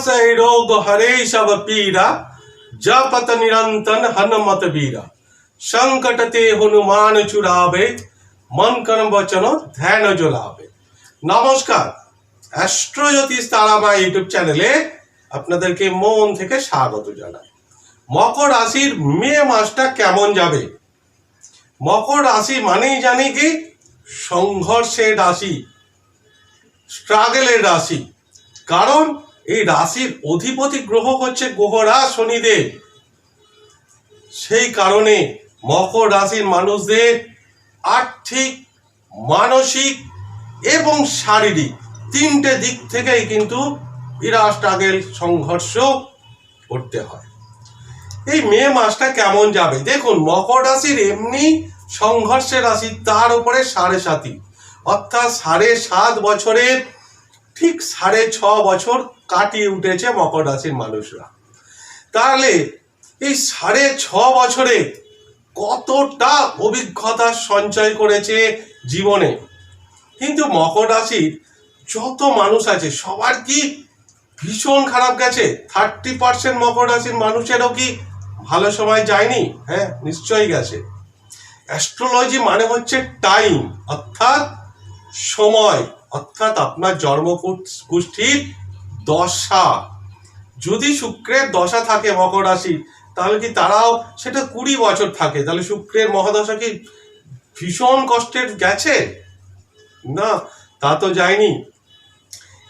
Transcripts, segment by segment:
नासै रोग हरे सब पीरा जपत निरंतन हनुमत बीरा संकट ते हनुमान चुरावे মন করম বচন ধ্যান জ্বলাবে নমস্কার অ্যাস্ট্রোজ্যোতিষ তারামা ইউটিউব চ্যানেলে আপনাদেরকে মন থেকে স্বাগত জানাই মকর রাশির মে মাসটা কেমন যাবে মকর রাশি মানেই জানি কি সংঘর্ষের রাশি স্ট্রাগলের রাশি কারণ এই রাশির অধিপতি গ্রহ হচ্ছে গ্রহরা শনিদেব। সেই কারণে মকর রাশির মানুষদের আর্থিক, মানসিক এবং শারীরিক তিনটে দিক থেকেই কিন্তু বিরাট স্ট্রাগল সংঘর্ষ করতে হয়। এই মে মাসটা কেমন যাবে? দেখুন, মকর রাশির এমনি সংঘর্ষের রাশি, তার উপরে সাড়ে সাতি অর্থাৎ সাড়ে সাত বছরের ঠিক সাড়ে ছ বছর কাটিয়ে উঠেছে মকর রাশির মানুষরা। তাহলে এই সাড়ে ছ বছরে কতটা অভিজ্ঞতা সঞ্চয় করেছে জীবনে? কিন্তু মকর রাশির যত মানুষ আছে, সবার কি ভীষণ খারাপ গেছে? থার্টি পার্সেন্ট মকর রাশির মানুষেরও কি ভালো সময় যায়নি? হ্যাঁ নিশ্চয়ই গেছে। অ্যাস্ট্রোলজি মানে হচ্ছে টাইম অর্থাৎ সময়। অর্থাৎ আপনার জন্ম গোষ্ঠীর দশা। যদি শুক্রের দশা থাকে মকর রাশি তাহলে কি তারাও সেটা কুড়ি বছর থাকে? তাহলে শুক্রের মহাদশা কি ভীষণ কষ্টের গেছে? না, তা তো যায়নি।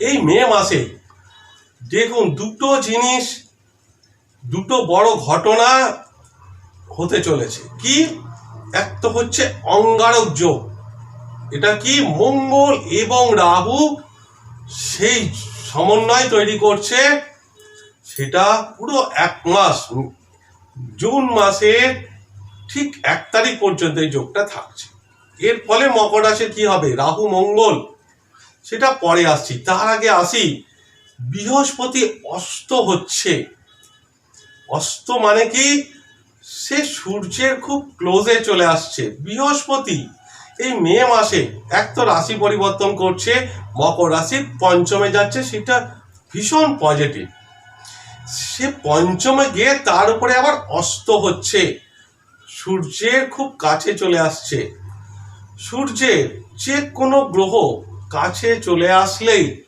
এই মে মাসে দেখুন, দুটো জিনিস, দুটো বড় ঘটনা হতে চলেছে। কি? এক তো হচ্ছে অঙ্গারক যোগ। এটা কি মঙ্গল এবং রাহু সেই সমন্বয় তৈরি করছে? সেটা পুরো এক মাস, জুন মাসের ঠিক এক তারিখ পর্যন্ত এই যোগটা থাকছে। এর ফলে মকর রাশির কি হবে? রাহু মঙ্গল। সেটা পরে আসছি। তার আগে আসি, বৃহস্পতি অস্ত হচ্ছে। অস্ত মানে কি? সে সূর্যের খুব ক্লোজে চলে আসছে। বৃহস্পতি এই মে মাসে এক তো রাশি পরিবর্তন করছে, মকর রাশির পঞ্চমে যাচ্ছে, সেটা ভীষণ পজিটিভ সে পঞ্চমে গিয়ে তার উপরে আবার অস্ত হচ্ছে। সূর্যের খুব কাছে চলে আসছে। সূর্যের যে কোনো গ্রহ কাছে চলে আসলেই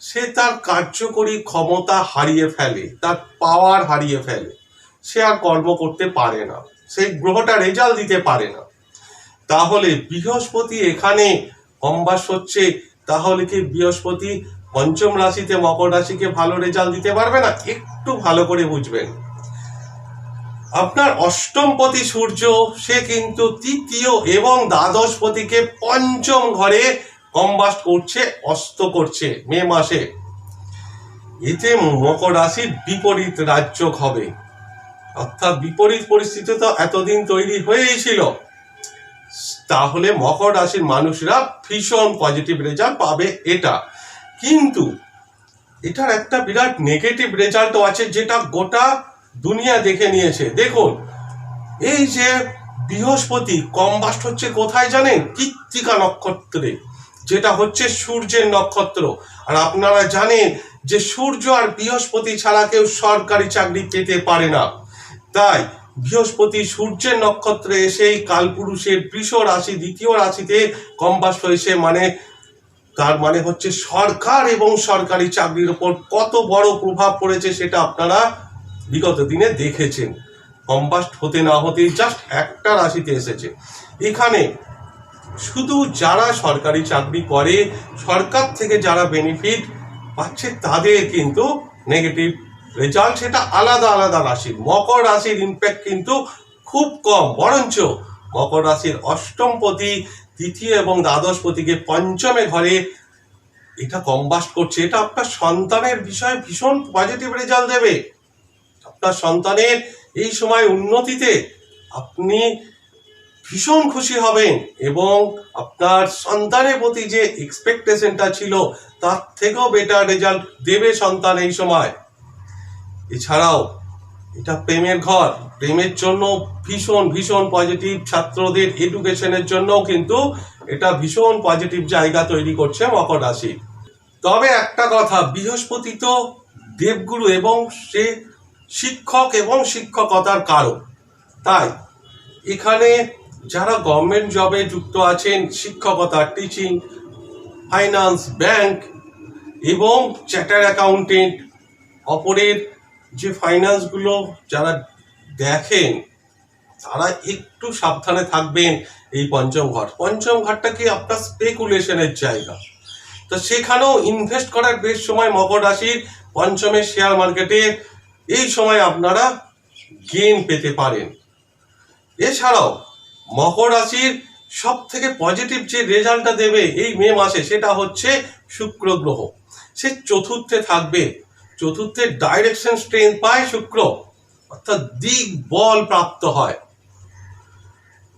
সে তার কার্যকরী ক্ষমতা হারিয়ে ফেলে, তার পাওয়ার হারিয়ে ফেলে। সে আর কর্ম করতে পারে না। সেই গ্রহটা রেজাল্ট দিতে পারে না। তাহলে বৃহস্পতি এখানে কম্বাস হচ্ছে তাহলে কি বৃহস্পতি পঞ্চম রাশিতে মকর রাশিকে ভালো রেজাল্ট দিতে পারবে না? একটু ভালো করে বুঝবেন। আপনার অষ্টমপতি সূর্য, সে কিন্তু তৃতীয় এবং দ্বাদশপতিকে পঞ্চম ঘরে কম্বাস্ট করছে, অস্ত করছে মে মাসে। এতে মকর রাশির বিপরীত রাজ্য হবে। অর্থাৎ বিপরীত পরিস্থিতি তো এতদিন তৈরি হয়েই ছিল। তাহলে মকর রাশির মানুষরা ভীষণ পজিটিভ রেজাল্ট পাবে এটা। কিন্তু এটার একটা বিরাট নেগেটিভ রেজাল্টও আছে যেটা গোটা দুনিয়া দেখে নিয়েছে। দেখুন, এই যে বৃহস্পতি কম্বাস্ট হচ্ছে কোথায় জানেন? কৃত্তিকা নক্ষত্রে, যেটা হচ্ছে সূর্যের নক্ষত্র। আর আপনারা জানেন যে সূর্য আর বৃহস্পতি ছাড়া কেউ সরকারি চাকরি পেতে পারে না। তাই বৃহস্পতি সূর্যের নক্ষত্রে এসেই কালপুরুষের বৃষ রাশি, দ্বিতীয় রাশিতে কম্বাস্ট হয়েছে মানে তার মানে হচ্ছে সরকার এবং সরকারি চাকরির ওপর কত বড় প্রভাব পড়েছে সেটা আপনারা বিগত দিনে দেখেছেন। কম্বাস্ট হতে না হতেই জাস্ট একটা রাশিতে এসেছে। এখানে শুধু যারা সরকারি চাকরি করে, সরকার থেকে যারা বেনিফিট পাচ্ছে তাদের কিন্তু নেগেটিভ রেজাল্ট সেটা আলাদা আলাদা রাশির। মকর রাশির ইম্প্যাক্ট কিন্তু খুব কম। বরঞ্চ মকর রাশির অষ্টমপতি, তৃতীয় এবং দ্বাদশপতিকে পঞ্চমে ঘরে এটা কম্বাস্ট করছে। এটা আপনার সন্তানের বিষয়ে ভীষণ পজিটিভ রেজাল্ট দেবে। আপনার সন্তানের এই সময় উন্নতিতে আপনি ভীষণ খুশি হবেন এবং আপনার সন্তানের প্রতি যে এক্সপেকটেশনটা ছিল, তার থেকেও বেটার রেজাল্ট দেবে সন্তান এই সময়। এছাড়াও এটা প্রেমের ঘর, প্রেমের জন্য ভীষণ ভীষণ পজিটিভ ছাত্রদের এডুকেশনের জন্যও কিন্তু এটা ভীষণ পজিটিভ জায়গা তৈরি করছে মকর রাশি। তবে একটা কথা, বৃহস্পতি তো দেবগুরু এবং সে শিক্ষক এবং শিক্ষকতার কারক। তাই এখানে যারা গভর্নমেন্ট জবে যুক্ত আছেন, শিক্ষকতা টিচিং ফাইন্যান্স ব্যাংক এবং চ্যাটার অ্যাকাউন্টেন্ট অপরের যে ফাইন্যান্সগুলো যারা দেখেন, তারা একটু সাবধানে থাকবেন এই পঞ্চম ঘর পঞ্চম ঘরটা কি আপনার স্পেকুলেশনের জায়গা। তো সেখানেও ইনভেস্ট করার বেশ সময় মকর রাশির পঞ্চমের শেয়ার মার্কেটে এই সময় আপনারা গেন পেতে পারেন। এছাড়াও মকর রাশির সব থেকে পজিটিভ যে রেজাল্টটা দেবে এই মে মাসে, সেটা হচ্ছে শুক্র গ্রহ। সে চতুর্থে থাকবে। চতুর্থে ডাইরেকশন স্ট্রেন পায় শুক্র, অর্থাৎ দিক বল প্রাপ্ত হয়।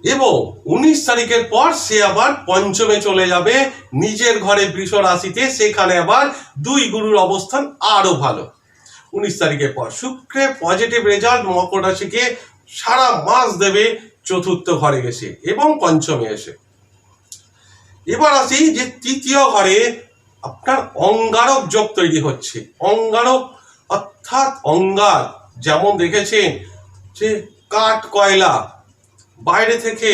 এবং উনিশ তারিখের পর সে আবার পঞ্চমে চলে যাবে, নিজের ঘরে বৃষ রাশিতে, সেখানে আবার দুই গুরুর অবস্থান আরও ভালো। উনিশ তারিখের পর শুক্রে পজিটিভ রেজাল্ট মকর রাশিকে সারা মাস দেবে চতুর্থ ঘরে গেছে এবং পঞ্চমে এসে। এবার আসি যে তৃতীয় ঘরে আপনার অঙ্গারক যোগ তৈরি হচ্ছে। অঙ্গারক, অর্থাৎ অঙ্গার যেমন দেখেছেন যে কাঠ কয়লা, বাইরে থেকে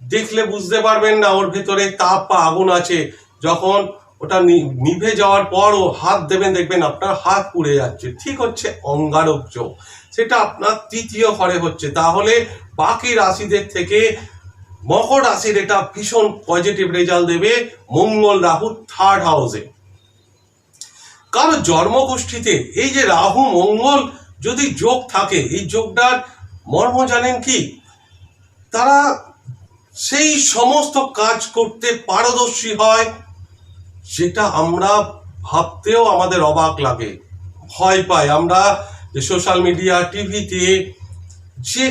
দেখলে বুঝতে পারবেন না, ওর ভিতরে তাপ বা আগুন আছে। যখন ওটা নিভে যাওয়ার পরও হাত দেবেন, দেখবেন আপনার হাত পুড়ে যাচ্ছে। ঠিক হচ্ছে অঙ্গারক যোগ। সেটা আপনার তৃতীয় ঘরে হচ্ছে। তাহলে বাকি রাশিদের থেকে মকর রাশির এটা ভীষণ পজিটিভ রেজাল্ট দেবে মঙ্গল রাহু থার্ড হাউসে কারও জন্মগোষ্ঠীতে এই যে রাহু, মঙ্গল যদি যোগ থাকে, এই যোগটার মর্ম জানেন কি? তারা সেই সমস্ত কাজ করতে পারদর্শী হয়, যেটা আমরা ভাবতেও আমাদের অবাক লাগে, ভয় পাই। আমরা যে সোশ্যাল মিডিয়া টিভিতে যে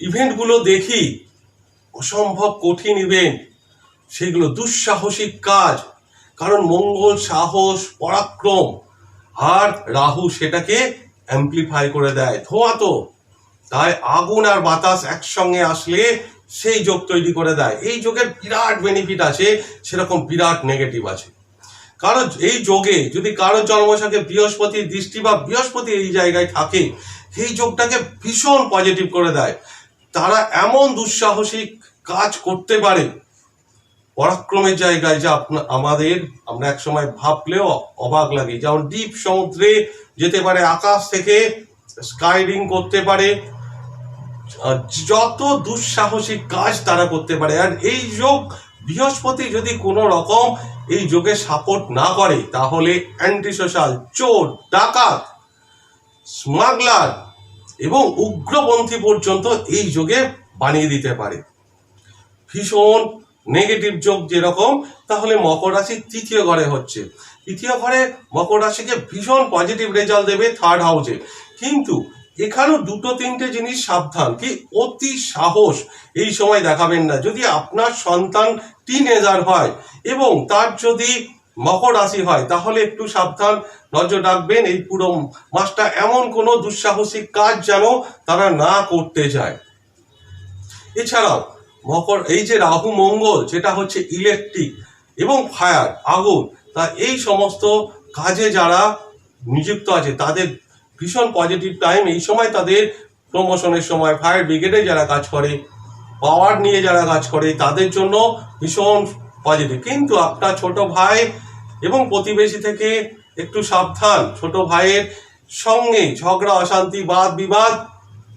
ইভেন্টগুলো দেখি অসম্ভব কঠিন ইভেন্ট সেগুলো দুঃসাহসিক কাজ। কারণ মঙ্গল সাহস, পরাক্রম, আর রাহু সেটাকে অ্যাম্প্লিফাই করে দেয়, ধোয়া তো। তাই আগুন আর বাতাস একসঙ্গে আসলে সেই যোগ তৈরি করে দেয়। এই যোগের বিরাট বেনিফিট আছে, সেরকম বিরাট নেগেটিভ আছে। কারণ এই যোগে যদি কারোর জন্মসাকে বৃহস্পতির দৃষ্টি বা বৃহস্পতি এই জায়গায় থাকে, সেই যোগটাকে ভীষণ পজিটিভ করে দেয়। তারা এমন দুঃসাহসিক কাজ করতে পারে, পরাক্রমের জায়গায় যা আপনা আমাদের আমরা একসময় ভাবলেও অবাক লাগে। যেমন ডিপ সমুদ্রে যেতে পারে, আকাশ থেকে স্কাইডিং করতে পারে যত দুঃসাহসিক কাজ তারা করতে পারে। আর এই যোগ বৃহস্পতি যদি কোনো রকম এই যোগে সাপোর্ট না করে, তাহলে অ্যান্টি সোশ্যাল চোর, ডাকাত স্মাগলার এবং উগ্রপন্থী পর্যন্ত এই যোগে বানিয়ে দিতে পারে। ভীষণ নেগেটিভ যোগ যেরকম, তাহলে মকর রাশি তৃতীয় ঘরে হচ্ছে। তৃতীয় ঘরে মকর রাশিকে ভীষণ পজিটিভ রেজাল্ট দেবে থার্ড হাউসে কিন্তু এখানেও দুটো তিনটে জিনিস সাবধান, কি অতি সাহস এই সময় দেখাবেন না। যদি আপনার সন্তান টিনেজার হয় এবং তার যদি মকর রাশি হয়, তাহলে একটু সাবধান। নজর রাখবেন, এই পুরো মাসটা এমন কোনো দুঃসাহসিক কাজ যেন তারা না করতে যায় এছাড়াও, মকর, এই যে রাহু, মঙ্গল, যেটা হচ্ছে ইলেকট্রিক এবং ফায়ার আগুন, তা এই সমস্ত কাজে যারা নিযুক্ত আছে, তাদের ভীষণ পজিটিভ টাইম এই সময় তাদের প্রমোশনের সময় ফায়ার ব্রিগেডে যারা কাজ করে পাওয়ার নিয়ে যারা কাজ করে, তাদের জন্য ভীষণ পজিটিভ কিন্তু আপনার ছোট ভাই এবং প্রতিবেশী থেকে একটু সাবধান। ছোট ভাইয়ের সঙ্গে ঝগড়া, অশান্তি, বাদ বিবাদ,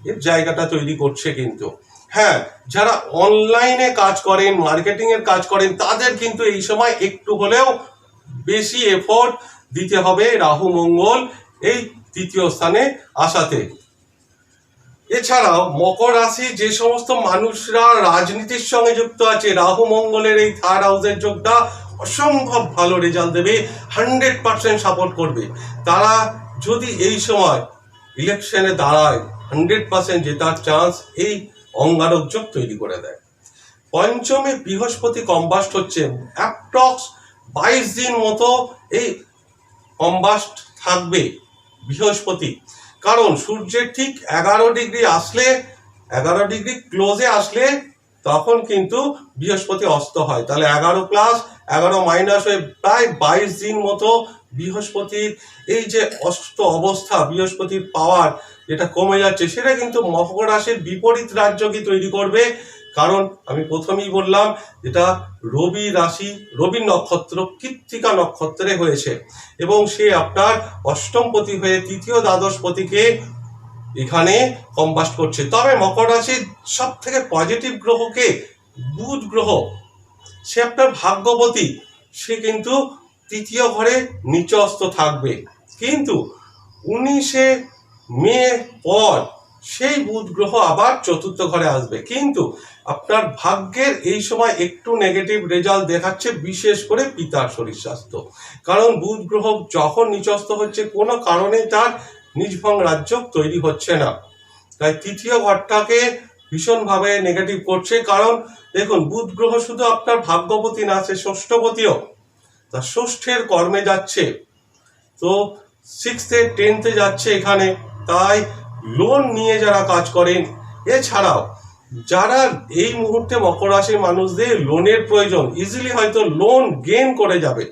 এর জায়গাটা তৈরি করছে কিন্তু। হ্যাঁ যারা অনলাইনে কাজ করেন মার্কেটিং এর কাজ করেন, তাদের কিন্তু এই সময় একটু হলেও বেশি এফোর্ট দিতে হবে রাহু, মঙ্গল এই তৃতীয় স্থানে আসাতে। এছাড়াও মকর রাশি যে সমস্ত মানুষরা রাজনীতির সঙ্গে যুক্ত আছে, রাহু মঙ্গলের এই থার্ড হাউসের যোগটা অসম্ভব ভালো রেজাল্ট দেবে হান্ড্রেড পার্সেন্ট সাপোর্ট করবে। তারা যদি এই সময় ইলেকশনে দাঁড়ায় হান্ড্রেড পার্সেন্ট জেতার চান্স এই অঙ্গারক যোগ তৈরি করে দেয়। পঞ্চমে বৃহস্পতি কম্বাস্ট হচ্ছে অ্যাপ্রক্স বাইশ দিন মতো এই কম্বাস্ট থাকবে বৃহস্পতি। কারণ সূর্যের ঠিক এগারো ডিগ্রি আসলে, এগারো ডিগ্রি ক্লোজে আসলে তখন কিন্তু বৃহস্পতি অস্ত হয়। তাহলে এগারো প্লাস এগারো মাইনাস হয়ে প্রায় বাইশ দিন মতো বৃহস্পতির এই যে অস্ত অবস্থা, বৃহস্পতির পাওয়ার যেটা কমে যাচ্ছে, সেটা কিন্তু মকর রাশির বিপরীত রাজ্যকে তৈরি করবে। কারণ আমি প্রথমেই বললাম, এটা রবি রাশি, রবি নক্ষত্র কৃত্তিকা নক্ষত্রে হয়েছে। এবং সে আপনার অষ্টমপতি হয়ে তৃতীয় দ্বাদশপতিকে এখানে কম্বাস্ট করছে। তবে মকর রাশির সব থেকে পজিটিভ গ্রহকে বুধ গ্রহ, সে আপনার ভাগ্যবতী সে কিন্তু তৃতীয় ঘরে নিচস্ত থাকবে। কিন্তু উনিশে মে পর সেই বুধ গ্রহ আবার চতুর্থ ঘরে আসবে। কিন্তু আপনার ভাগ্যের এই সময় একটু নেগেটিভ রেজাল্ট দেখাচ্ছে, বিশেষ করে পিতার শরীর স্বাস্থ্য। কারণ বুধ গ্রহ যখন নিচস্ত হচ্ছে, কোনো কারণে তার নিজভং রাজ্য তৈরি হচ্ছে না। তাই তৃতীয় ঘরটাকে ভীষণভাবে নেগেটিভ করছে। কারণ দেখুন, বুধ গ্রহ শুধু আপনার ভাগ্যপতি না, সে ষষ্ঠপতিও। তা ষষ্ঠের কর্মে যাচ্ছে। তো সিক্সথে টেন্থে যাচ্ছে এখানে। তাই লোন নিয়ে যারা কাজ করেন, এছাড়াও যারা এই মুহূর্তে মকর রাশির মানুষদের লোনের প্রয়োজন ইজিলি হয়তো লোন গেন করে যাবে।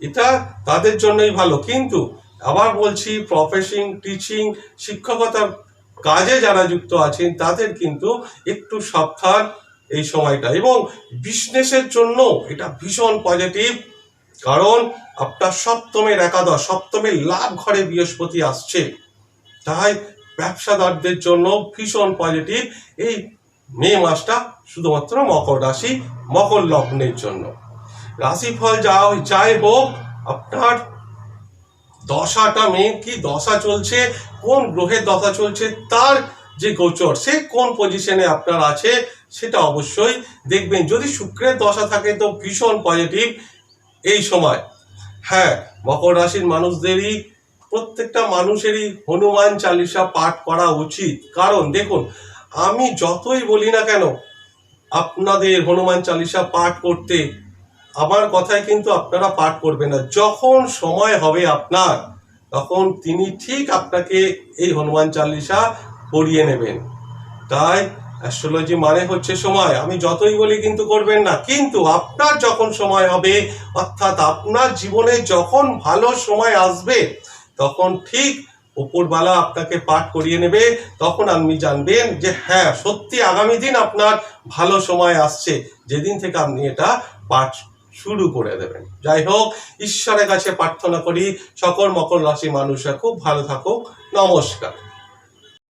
এটা তাদের জন্যই ভালো। কিন্তু আবার বলছি প্রফেশন টিচিং শিক্ষকতার কাজে যারা যুক্ত আছেন, তাদের কিন্তু একটু সাবধান এই সময়টা। এবং বিজনেসের জন্য এটা ভীষণ পজিটিভ কারণ আপনার সপ্তমের একাদশ, সপ্তমের লাভ ঘরে বৃহস্পতি আসছে। তাই ব্যবসাদারদের জন্য ভীষণ পজিটিভ এই মে মাসটা শুধুমাত্র মকর রাশি, মকর লগ্নের জন্য। রাশিফল যা যাই হোক, আপনার দশাটা মে কি দশা চলছে, কোন গ্রহের দশা চলছে, তার যে গোচর, সে কোন পজিশনে আপনার আছে সেটা অবশ্যই দেখবেন। যদি শুক্রের দশা থাকে তো ভীষণ পজিটিভ এই সময়। হ্যাঁ মকর রাশির মানুষদেরই, প্রত্যেকটা মানুষেরই হনুমান চালিসা পাঠ করা উচিত। কারণ দেখুন, আমি যতই বলি না কেন, আপনাদের হনুমান চালিসা পাঠ করতে আমার কথায় কিন্তু আপনারা পাঠ করবেন না। যখন সময় হবে আপনার, তখন তিনি ঠিক আপনাকে এই হনুমান চালিসা পড়িয়ে নেবেন। তাই অ্যাস্ট্রোলজি মানে হচ্ছে সময়। আমি যতই বলি কিন্তু করবেন না। কিন্তু আপনার যখন সময় হবে, অর্থাৎ আপনার জীবনে যখন ভালো সময় আসবে, তখন ঠিক উপরবালা আপনাকে পাঠ করিয়ে নেবে। তখন আপনি জানবেন যে হ্যাঁ সত্যি আগামী দিন আপনার ভালো সময় আসছে। যেদিন থেকে আপনি এটা পাঠ শুরু করে দেবেন। যাই হোক, ঈশ্বরের কাছে প্রার্থনা করি, সকল মকর রাশি মানুষরা খুব ভালো থাকুক। নমস্কার।